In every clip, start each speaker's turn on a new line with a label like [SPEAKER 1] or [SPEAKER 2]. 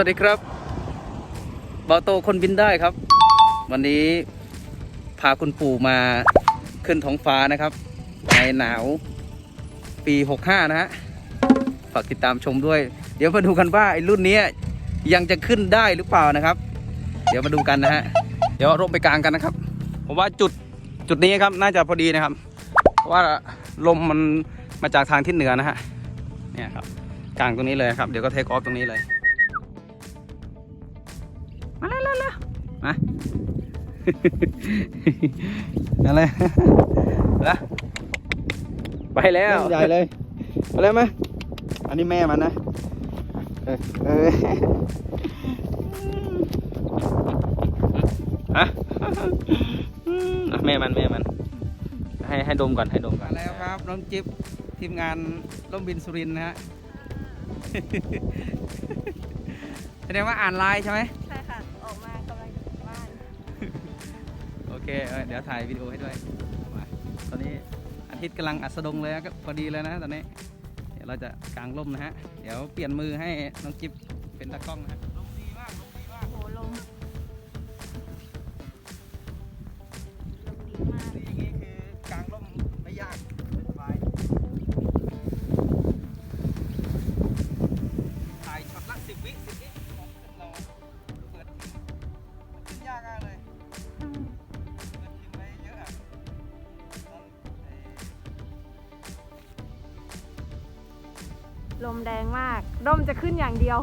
[SPEAKER 1] วัสดีครับเบาโตคนบินได้ครับ วันนี้พาคุณปู่มาขึ้นท้องฟ้านะครับ ในหนาวปี 65 นะฮะ ฝากติดตามชมด้วย เดี๋ยวมาดูกันว่าไอ้รุ่นนี้ยังจะขึ้นได้หรือเปล่านะครับ เดี๋ยวมาดูกันนะฮะ เดี๋ยวร่มไปกลางกันนะครับ ผมว่าจุดจุดนี้ครับน่าจะพอดีนะครับ เพราะว่าลมมันมาจากทางทิศเหนือนะฮะ เนี่ยครับกลางตรงนี้เลยครับ เดี๋ยวก็เทคออฟตรงนี้เลย มาอะไรละไปแล้ว
[SPEAKER 2] ใหญ่เลย
[SPEAKER 1] ไปแล้วไหมอันนี้แม่มันนะเออเออฮะอะแม่มันแม่มัน ให้ให้ดมก่อนให้ดมก่อนแล้วครับน้องจิ๊บทีมงานร่มบินสุรินทร์นะฮะแสดงว่าอ่านไลน์ใช่ไหม เคเออเดี๋ยวถ่ายวิดีโอให้ด้วยมาตอนนี้อาทิตย์กำลังอัสดงเลยก็พอดีเลยนะตอนนี้ เดี๋ยวเราจะกางร่มนะฮะ เดี๋ยวเปลี่ยนมือให้น้องจิ๊บเป็นตากล้องนะฮะ ลม
[SPEAKER 3] แดงมาก ร่มจะขึ้นอย่างเดียว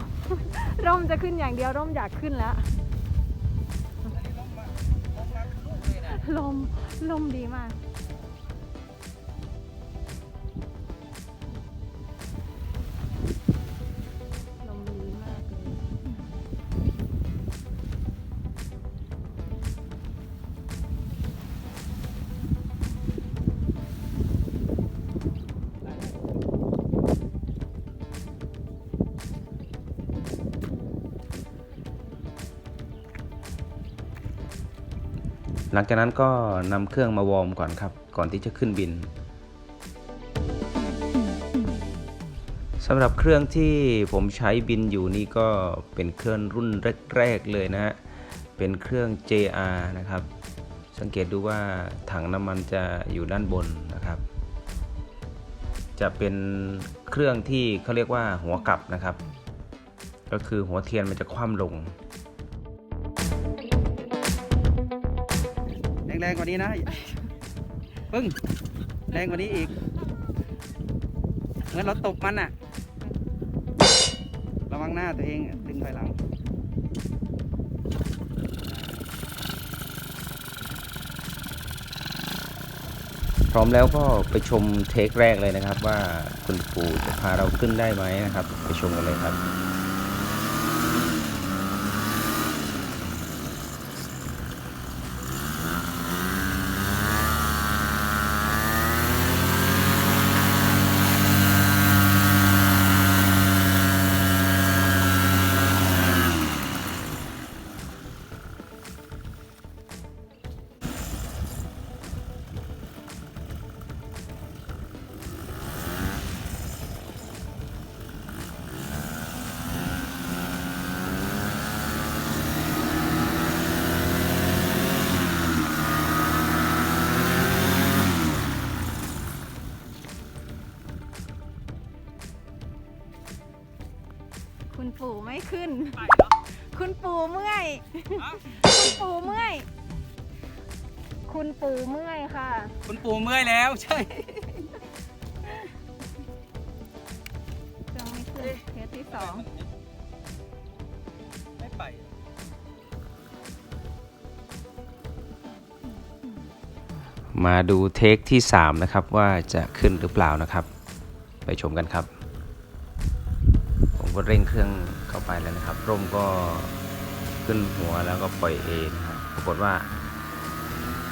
[SPEAKER 3] ร่มจะขึ้นอย่างเดียว ร่มอยากขึ้นแล้ว
[SPEAKER 1] ลม ลม
[SPEAKER 3] ดีมาก
[SPEAKER 2] หลังจากนั้นก็นำเครื่องมาวอร์มก่อนครับ ก่อนที่จะขึ้นบินสำหรับเครื่องที่ผมใช้บินอยู่นี่ก็เป็นเครื่องรุ่นแรกๆเลยนะฮะ เป็นเครื่อง JR นะครับ สังเกตดูว่าถังน้ำมันจะอยู่ด้านบนนะครับ จะเป็นเครื่องที่เขาเรียกว่าหัวกลับนะครับ ก็คือหัวเทียนมันจะคว่ำลง
[SPEAKER 1] แรงกว่านี้นะ ปึ้ง แรงกว่านี้อีก เหมือนเราตบมันอะระวังหน้าตัวเอง ดึงถอยหลัง
[SPEAKER 2] พร้อมแล้วก็ไปชมเทคแรกเลยนะครับ ว่าคุณปู่จะพาเราขึ้นได้ไหมนะครับ ไปชมกันเลยครับ
[SPEAKER 3] ปู่ไม่ขึ้นคุณปู่เมื่อยคุณปู่เมื่อย คุณปู่เมื่อยค่ะ
[SPEAKER 1] คุณปู่เมื่อยแล้วใช่
[SPEAKER 3] เครื่องไม่ขึ้นเทสที่สอง
[SPEAKER 1] ไม่ไป
[SPEAKER 2] มาดูเทคที่ 3 นะครับ ว่าจะขึ้นหรือเปล่านะครับ ไปชมกันครับผม ก็เร่งเครื่องเข้าไปแล้วนะครับ ร่มก็ขึ้นหัวแล้วก็ปล่อยเองครับปรากฏว่า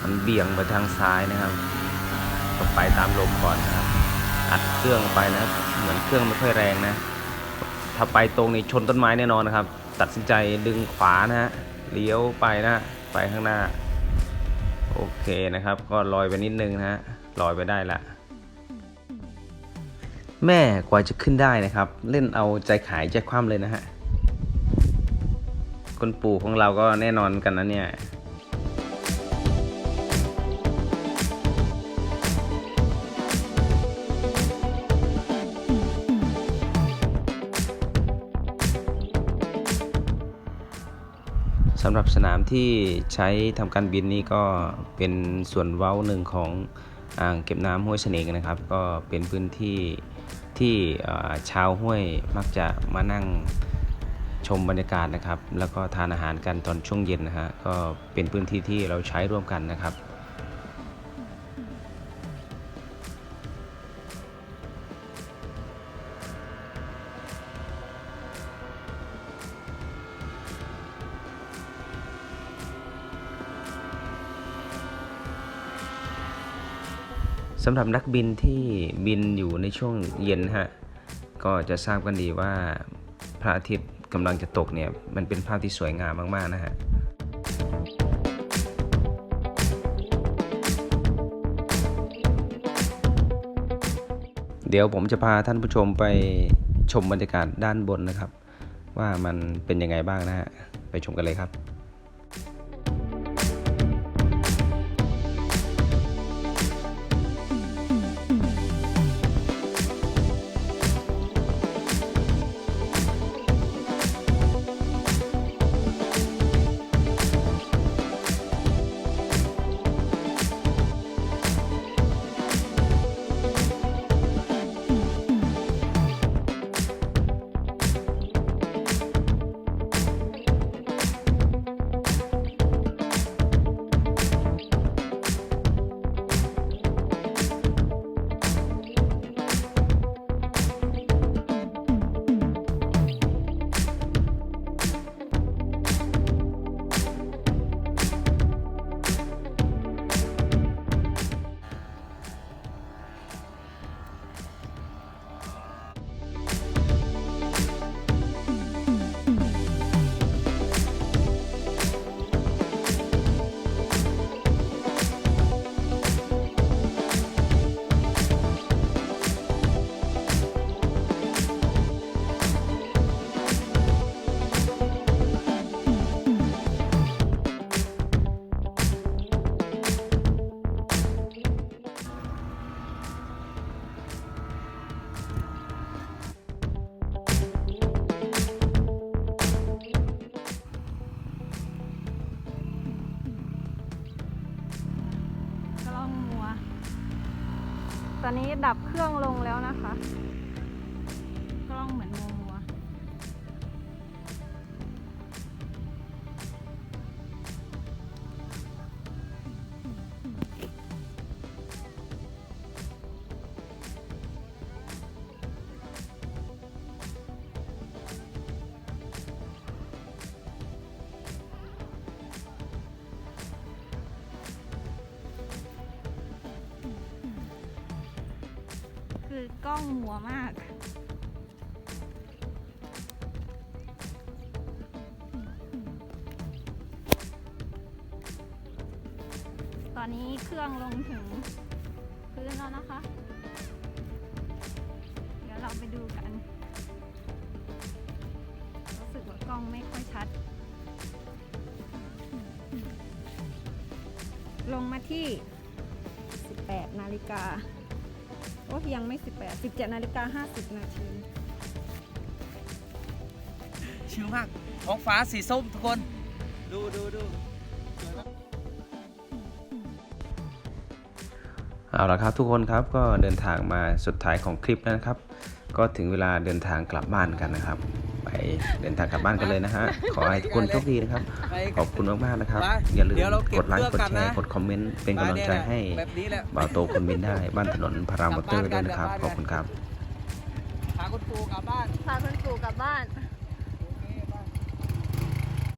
[SPEAKER 2] มันเบี่ยงไปทางซ้ายนะครับก็ไปตามลมก่อนนะครับ อัดเครื่องไปนะเหมือนเครื่องไม่ค่อยแรงนะ ถ้าไปตรงนี้ชนต้นไม้แน่นอนนะครับ ตัดสินใจดึงขวานะฮะเลี้ยวไปนะไปข้างหน้า โอเคนะครับ ก็ลอยไปนิดนึงนะฮะลอยไปได้ละ แม่กว่าจะขึ้นได้นะครับ เล่นเอาใจขายใจคว่ำเลยนะฮะคุณปู่ของเราก็แน่นอนกันนะเนี่ยสำหรับสนามที่ใช้ทำการบินนี่ก็เป็นส่วนเว้าหนึ่งของอ่างเก็บน้ำห้วยเสน่ห์นะครับ ก็เป็นพื้นที่ ที่ชาวห้วยมักจะมานั่งชมบรรยากาศนะครับ แล้วก็ทานอาหารกันตอนช่วงเย็นนะฮะก็เป็นพื้นที่ที่เราใช้ร่วมกันนะครับ สำหรับนักบินที่บินอยู่ในช่วงเย็นฮะก็จะทราบกันดีว่าพระอาทิตย์กำลังจะตกเนี่ยมันเป็นภาพที่สวยงามมากๆนะฮะเดี๋ยวผมจะพาท่านผู้ชมไปชมบรรยากาศด้านบนนะครับ ว่ามันเป็นยังไงบ้างนะฮะไปชมกันเลยครับ
[SPEAKER 3] ตอนนี้ดับเครื่องลงแล้วนะคะ คือกล้องมัวมากตอนนี้เครื่องลงถึงพื้นแล้วนะคะ เดี๋ยวเราไปดูกัน รู้สึกว่ากล้องไม่ค่อยชัด ลงมาที่ 18 นาฬิกา โอ้ยังไม่ 18 17นาฬิกา50 นาที
[SPEAKER 1] ชิลมากท้องฟ้าสีส้มทุกคน ดูดูดูสวยมาก
[SPEAKER 2] เอาละครับทุกคนครับก็เดินทางมาสุดท้ายของคลิปแล้วนะครับ ก็ถึงเวลาเดินทางกลับบ้านกันนะครับไป เดินทางกลับบ้านกันเลยนะฮะ ขอให้ทุกคนโชคดีนะครับ
[SPEAKER 1] ไป
[SPEAKER 2] ขอบคุณมากๆนะครับ
[SPEAKER 1] ไป
[SPEAKER 2] อย่าลืม
[SPEAKER 1] เดี๋ยวเราเก็บ
[SPEAKER 2] กดไลค์
[SPEAKER 1] เค
[SPEAKER 2] ก
[SPEAKER 1] รื่
[SPEAKER 2] ด
[SPEAKER 1] อง
[SPEAKER 2] แช
[SPEAKER 1] กัน
[SPEAKER 2] ร์
[SPEAKER 1] นะ
[SPEAKER 2] กดคอมเมนต์เป็นกำลังใจให้
[SPEAKER 1] แบบนี้แหละ
[SPEAKER 2] บ่าวโตคนบินได้ บ้านถนนพารามอเตอร์ด้วยนะครับ ขอบคุณครับ
[SPEAKER 1] พาคุณปู่กลับบ้าน
[SPEAKER 3] พาคุณปู่กลับบ้าน